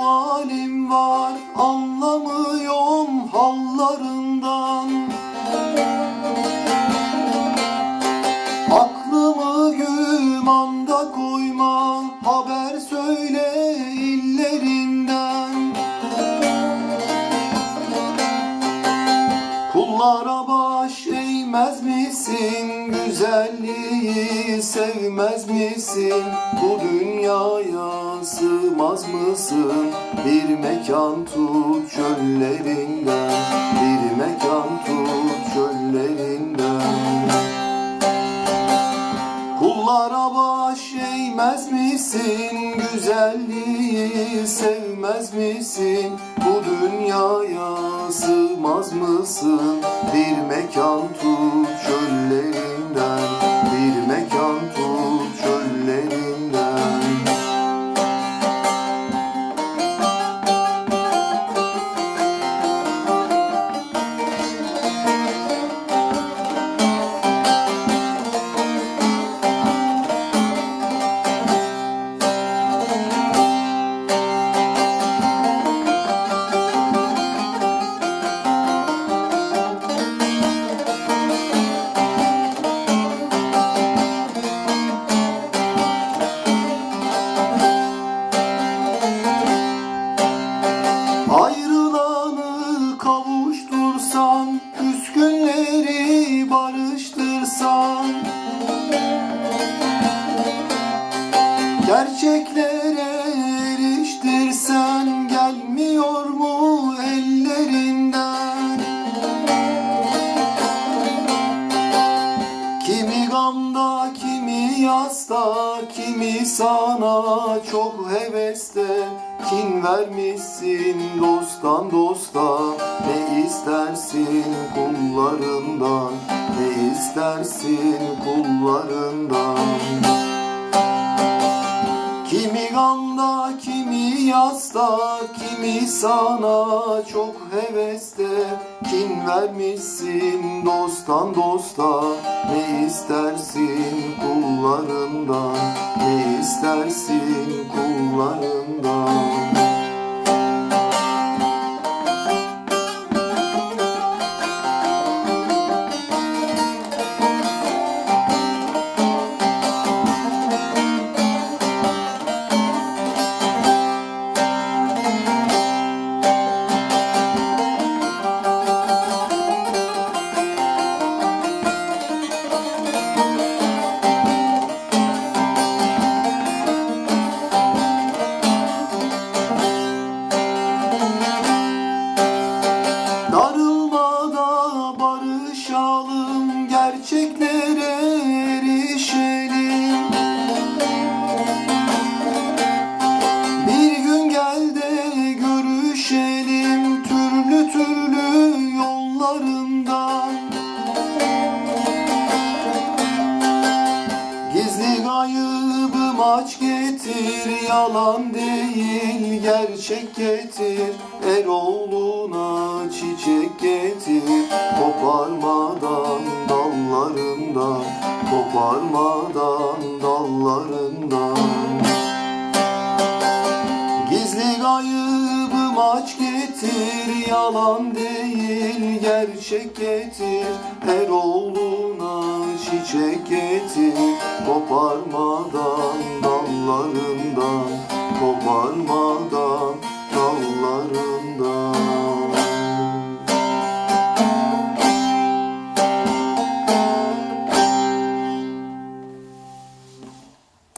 halim var Anlamıyorum hallarından. Aklımı gümanda kur baş eğmez misin? Güzelliği sevmez misin? Bu dünyaya sığmaz mısın? Bir mekan tut çöllerinden Bir mekan Güzelliği sevmez misin? Bu dünyaya sığmaz mısın? Bir mekan tut çöllerinden Gerçeklere eriştirsen Gelmiyor mu ellerinden? Kimi gamda, kimi yasta, kimi sana çok heveste Kin vermişsin dosttan dosta. Ne istersin kullarından Ne istersin kullarından Kimi gamda, kimi yasta, kimi sana çok heveste Kin vermişsin dosttan dosta. Ne istersin kullarından, ne istersin kullarından aç getir Yalan değil gerçek getir. Eroğluna çiçek getir Koparmadan dallarından Koparmadan dallarından Gizli gaybım Amaç getir yalan değil gerçek getir. Her oğluna çiçek getir Koparmadan dallarından. Koparmadan dallarından.